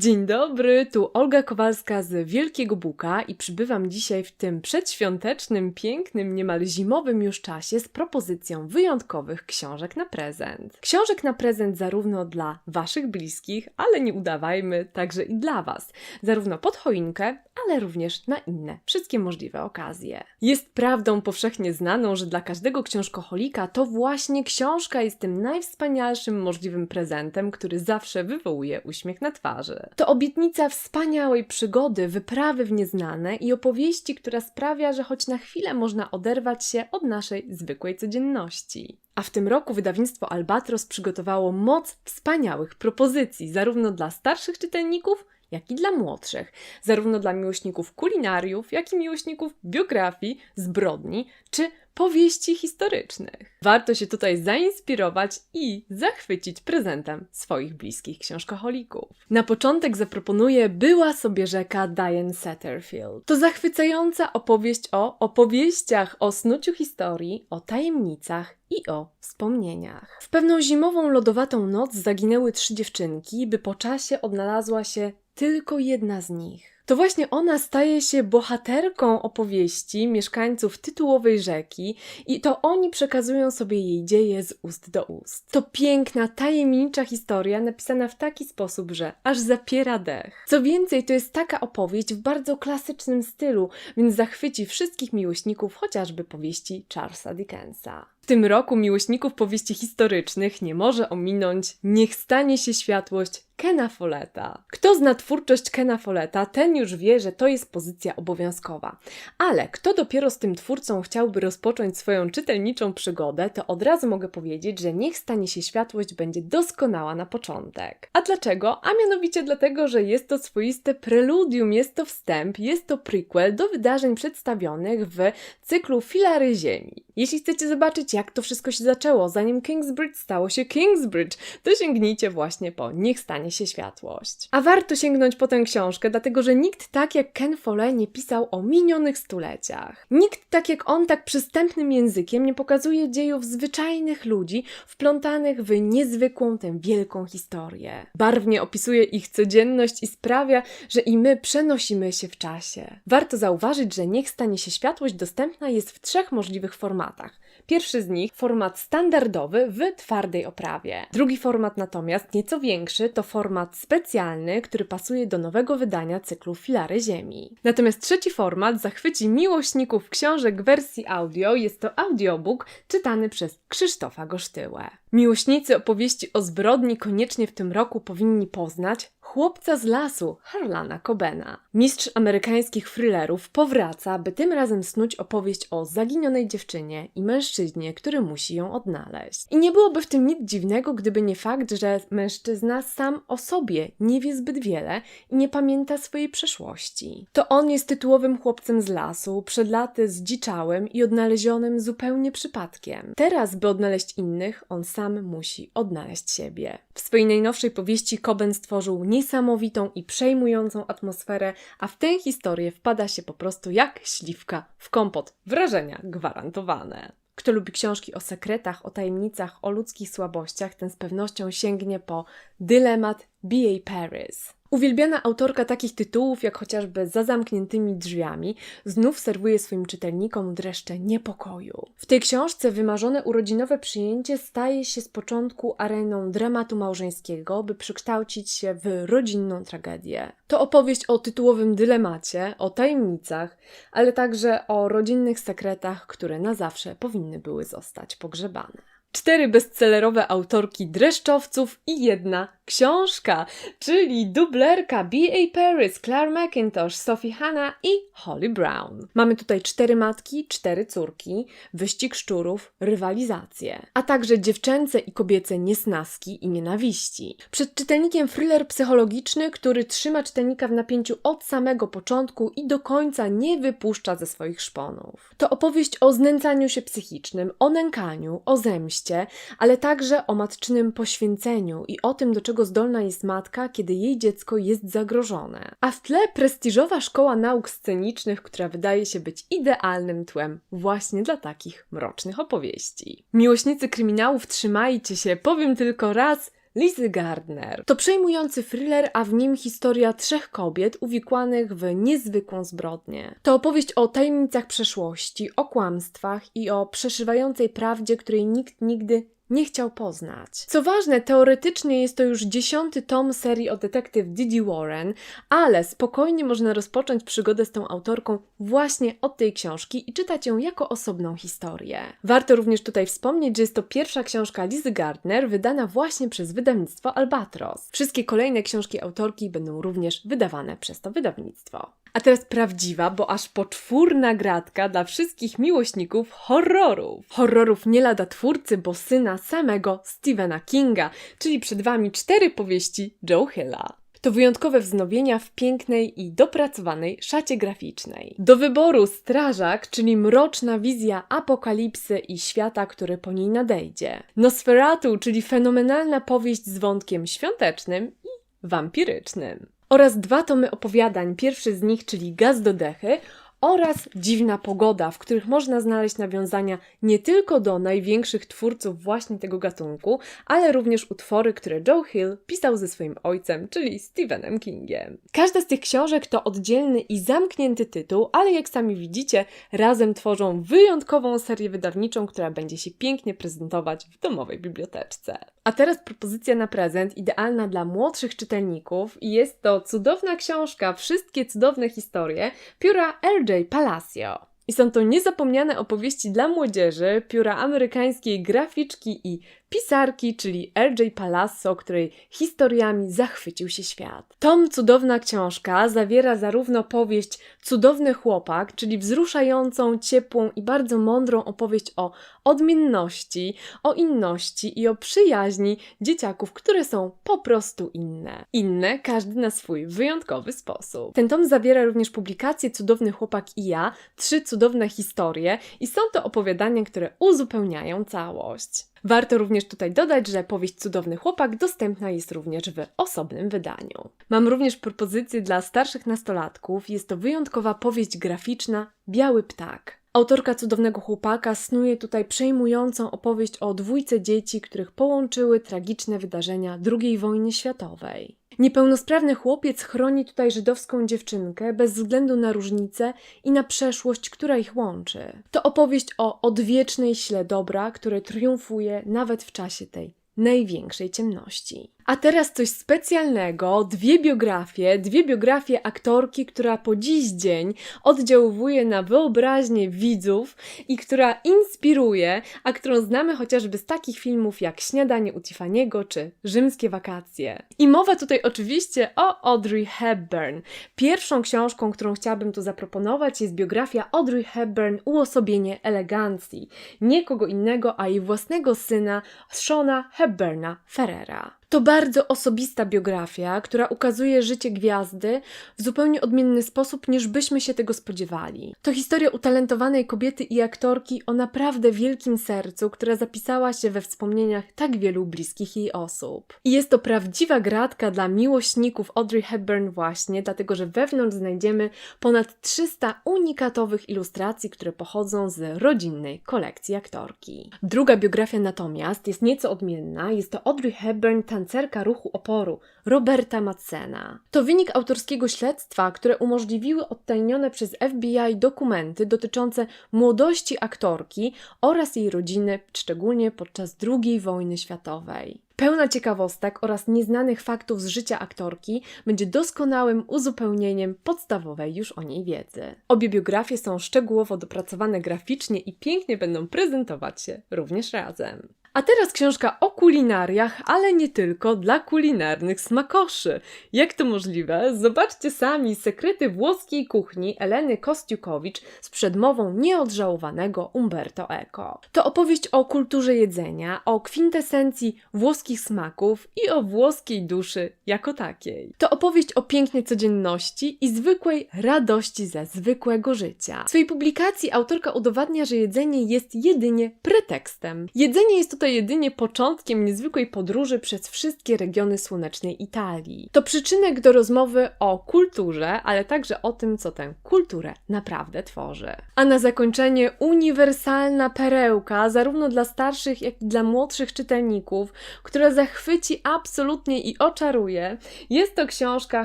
Dzień dobry, tu Olga Kowalska z Wielkiego Buka i przybywam dzisiaj w tym przedświątecznym, pięknym, niemal zimowym już czasie z propozycją wyjątkowych książek na prezent. Książek na prezent zarówno dla Waszych bliskich, ale nie udawajmy, także i dla Was. Zarówno pod choinkę, ale również na inne, wszystkie możliwe okazje. Jest prawdą powszechnie znaną, że dla każdego książkoholika to właśnie książka jest tym najwspanialszym możliwym prezentem, który zawsze wywołuje uśmiech na twarzy. To obietnica wspaniałej przygody, wyprawy w nieznane i opowieści, która sprawia, że choć na chwilę można oderwać się od naszej zwykłej codzienności. A w tym roku wydawnictwo Albatros przygotowało moc wspaniałych propozycji, zarówno dla starszych czytelników, jak i dla młodszych, zarówno dla miłośników kulinariów, jak i miłośników biografii, zbrodni czy powieści historycznych. Warto się tutaj zainspirować i zachwycić prezentem swoich bliskich książkoholików. Na początek zaproponuję Była sobie rzeka Diane Satterfield. To zachwycająca opowieść o opowieściach, o snuciu historii, o tajemnicach i o wspomnieniach. W pewną zimową, lodowatą noc zaginęły trzy dziewczynki, by po czasie odnalazła się tylko jedna z nich. To właśnie ona staje się bohaterką opowieści mieszkańców tytułowej rzeki i to oni przekazują sobie jej dzieje z ust do ust. To piękna, tajemnicza historia napisana w taki sposób, że aż zapiera dech. Co więcej, to jest taka opowieść w bardzo klasycznym stylu, więc zachwyci wszystkich miłośników chociażby powieści Charlesa Dickensa. Tym roku miłośników powieści historycznych nie może ominąć Niech stanie się światłość Kena Folletta. Kto zna twórczość Kena Folletta, ten już wie, że to jest pozycja obowiązkowa. Ale kto dopiero z tym twórcą chciałby rozpocząć swoją czytelniczą przygodę, to od razu mogę powiedzieć, że Niech stanie się światłość będzie doskonała na początek. A dlaczego? A mianowicie dlatego, że jest to swoiste preludium, jest to wstęp, jest to prequel do wydarzeń przedstawionych w cyklu Filary Ziemi. Jeśli chcecie zobaczyć, jak to wszystko się zaczęło, zanim Kingsbridge stało się Kingsbridge, to sięgnijcie właśnie po Niech stanie się światłość. A warto sięgnąć po tę książkę, dlatego że nikt tak jak Ken Follett nie pisał o minionych stuleciach. Nikt tak jak on tak przystępnym językiem nie pokazuje dziejów zwyczajnych ludzi wplątanych w niezwykłą tę wielką historię. Barwnie opisuje ich codzienność i sprawia, że i my przenosimy się w czasie. Warto zauważyć, że Niech stanie się światłość dostępna jest w trzech możliwych formatach. Pierwszy z nich format standardowy w twardej oprawie. Drugi format natomiast, nieco większy, to format specjalny, który pasuje do nowego wydania cyklu Filary Ziemi. Natomiast trzeci format zachwyci miłośników książek w wersji audio. Jest to audiobook czytany przez Krzysztofa Gosztyłę. Miłośnicy opowieści o zbrodni koniecznie w tym roku powinni poznać Chłopca z lasu Harlana Cobena. Mistrz amerykańskich thrillerów powraca, by tym razem snuć opowieść o zaginionej dziewczynie i mężczyźnie, który musi ją odnaleźć. I nie byłoby w tym nic dziwnego, gdyby nie fakt, że mężczyzna sam o sobie nie wie zbyt wiele i nie pamięta swojej przeszłości. To on jest tytułowym chłopcem z lasu, przed laty zdziczałym i odnalezionym zupełnie przypadkiem. Teraz, by odnaleźć innych, on sam musi odnaleźć siebie. W swojej najnowszej powieści Coben stworzył niesamowitą i przejmującą atmosferę, a w tę historię wpada się po prostu jak śliwka w kompot. Wrażenia gwarantowane. Kto lubi książki o sekretach, o tajemnicach, o ludzkich słabościach, ten z pewnością sięgnie po Dylemat B.A. Paris. Uwielbiana autorka takich tytułów, jak chociażby Za zamkniętymi drzwiami, znów serwuje swoim czytelnikom dreszcze niepokoju. W tej książce wymarzone urodzinowe przyjęcie staje się z początku areną dramatu małżeńskiego, by przekształcić się w rodzinną tragedię. To opowieść o tytułowym dylemacie, o tajemnicach, ale także o rodzinnych sekretach, które na zawsze powinny były zostać pogrzebane. Cztery bestsellerowe autorki dreszczowców i jedna książka, czyli dublerka B.A. Paris, Claire McIntosh, Sophie Hanna i Holly Brown. Mamy tutaj cztery matki, cztery córki, wyścig szczurów, rywalizację, a także dziewczęce i kobiece niesnaski i nienawiści. Przed czytelnikiem thriller psychologiczny, który trzyma czytelnika w napięciu od samego początku i do końca nie wypuszcza ze swoich szponów. To opowieść o znęcaniu się psychicznym, o nękaniu, o zemście, ale także o matczynym poświęceniu i o tym, do czego zdolna jest matka, kiedy jej dziecko jest zagrożone. A w tle prestiżowa szkoła nauk scenicznych, która wydaje się być idealnym tłem właśnie dla takich mrocznych opowieści. Miłośnicy kryminałów, trzymajcie się, powiem tylko raz, Lizy Gardner. To przejmujący thriller, a w nim historia trzech kobiet uwikłanych w niezwykłą zbrodnię. To opowieść o tajemnicach przeszłości, o kłamstwach i o przeszywającej prawdzie, której nikt nigdy nie chciał poznać. Co ważne, teoretycznie jest to już dziesiąty tom serii o detektyw Didi Warren, ale spokojnie można rozpocząć przygodę z tą autorką właśnie od tej książki i czytać ją jako osobną historię. Warto również tutaj wspomnieć, że jest to pierwsza książka Lizy Gardner wydana właśnie przez wydawnictwo Albatros. Wszystkie kolejne książki autorki będą również wydawane przez to wydawnictwo. A teraz prawdziwa, bo aż poczwórna gratka dla wszystkich miłośników horrorów. Horrorów nie lada twórcy, bo syna samego Stephena Kinga, czyli przed Wami cztery powieści Joe Hilla. To wyjątkowe wznowienia w pięknej i dopracowanej szacie graficznej. Do wyboru Strażak, czyli mroczna wizja apokalipsy i świata, który po niej nadejdzie. Nosferatu, czyli fenomenalna powieść z wątkiem świątecznym i wampirycznym. Oraz dwa tomy opowiadań, pierwszy z nich, czyli Gaz do dechy, oraz Dziwna Pogoda, w których można znaleźć nawiązania nie tylko do największych twórców właśnie tego gatunku, ale również utwory, które Joe Hill pisał ze swoim ojcem, czyli Stephenem Kingiem. Każda z tych książek to oddzielny i zamknięty tytuł, ale jak sami widzicie, razem tworzą wyjątkową serię wydawniczą, która będzie się pięknie prezentować w domowej biblioteczce. A teraz propozycja na prezent, idealna dla młodszych czytelników jest to cudowna książka Wszystkie cudowne historie pióra R.J. Palacio. I są to niezapomniane opowieści dla młodzieży, pióra amerykańskiej graficzki i pisarki, czyli R.J. Palasso, której historiami zachwycił się świat. Tom Cudowna Książka zawiera zarówno powieść Cudowny Chłopak, czyli wzruszającą, ciepłą i bardzo mądrą opowieść o odmienności, o inności i o przyjaźni dzieciaków, które są po prostu inne. Inne, każdy na swój wyjątkowy sposób. Ten tom zawiera również publikację Cudowny Chłopak i ja, trzy cudowne historie i są to opowiadania, które uzupełniają całość. Warto również tutaj dodać, że powieść Cudowny Chłopak dostępna jest również w osobnym wydaniu. Mam również propozycję dla starszych nastolatków. Jest to wyjątkowa powieść graficzna Biały Ptak. Autorka Cudownego Chłopaka snuje tutaj przejmującą opowieść o dwójce dzieci, których połączyły tragiczne wydarzenia II wojny światowej. Niepełnosprawny chłopiec chroni tutaj żydowską dziewczynkę bez względu na różnice i na przeszłość, która ich łączy. To opowieść o odwiecznej sile dobra, które triumfuje nawet w czasie tej największej ciemności. A teraz coś specjalnego, dwie biografie, dwie biografie aktorki, która po dziś dzień oddziałuje na wyobraźnię widzów i która inspiruje, a którą znamy chociażby z takich filmów jak Śniadanie u Tiffany'ego czy Rzymskie wakacje. I mowa tutaj oczywiście o Audrey Hepburn. Pierwszą książką, którą chciałabym tu zaproponować jest biografia Audrey Hepburn Uosobienie elegancji. Nie kogo innego, a jej własnego syna Shona Hepburna Ferrera. To bardzo osobista biografia, która ukazuje życie gwiazdy w zupełnie odmienny sposób, niż byśmy się tego spodziewali. To historia utalentowanej kobiety i aktorki o naprawdę wielkim sercu, która zapisała się we wspomnieniach tak wielu bliskich jej osób. I jest to prawdziwa gratka dla miłośników Audrey Hepburn właśnie, dlatego że wewnątrz znajdziemy ponad 300 unikatowych ilustracji, które pochodzą z rodzinnej kolekcji aktorki. Druga biografia natomiast jest nieco odmienna. Jest to Audrey Hepburn, tancerka ruchu oporu Roberta Madsena. To wynik autorskiego śledztwa, które umożliwiły odtajnione przez FBI dokumenty dotyczące młodości aktorki oraz jej rodziny, szczególnie podczas II wojny światowej. Pełna ciekawostek oraz nieznanych faktów z życia aktorki będzie doskonałym uzupełnieniem podstawowej już o niej wiedzy. Obie biografie są szczegółowo dopracowane graficznie i pięknie będą prezentować się również razem. A teraz książka o kulinariach, ale nie tylko dla kulinarnych smakoszy. Jak to możliwe? Zobaczcie sami sekrety włoskiej kuchni Eleny Kostiukowicz z przedmową nieodżałowanego Umberto Eco. To opowieść o kulturze jedzenia, o kwintesencji włoskich smaków i o włoskiej duszy jako takiej. To opowieść o pięknej codzienności i zwykłej radości ze zwykłego życia. W swojej publikacji autorka udowadnia, że jedzenie jest jedynie pretekstem. Jedzenie jest tutaj jedynie początkiem niezwykłej podróży przez wszystkie regiony słonecznej Italii. To przyczynek do rozmowy o kulturze, ale także o tym, co tę kulturę naprawdę tworzy. A na zakończenie uniwersalna perełka, zarówno dla starszych, jak i dla młodszych czytelników, która zachwyci absolutnie i oczaruje, jest to książka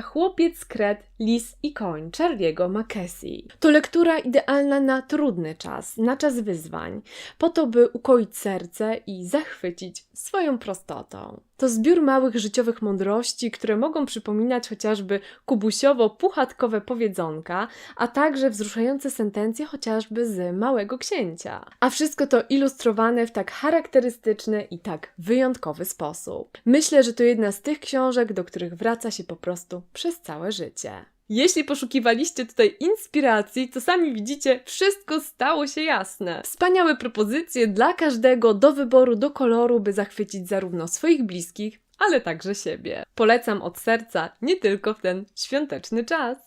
Chłopiec, Kret, Lis i Koń Charlie'ego Mackesy. To lektura idealna na trudny czas, na czas wyzwań, po to, by ukoić serce i zachwycić swoją prostotą. To zbiór małych życiowych mądrości, które mogą przypominać chociażby kubusiowo-puchatkowe powiedzonka, a także wzruszające sentencje chociażby z Małego Księcia. A wszystko to ilustrowane w tak charakterystyczny i tak wyjątkowy sposób. Myślę, że to jedna z tych książek, do których wraca się po prostu przez całe życie. Jeśli poszukiwaliście tutaj inspiracji, to sami widzicie, wszystko stało się jasne. Wspaniałe propozycje dla każdego do wyboru, do koloru, by zachwycić zarówno swoich bliskich, ale także siebie. Polecam od serca, nie tylko w ten świąteczny czas.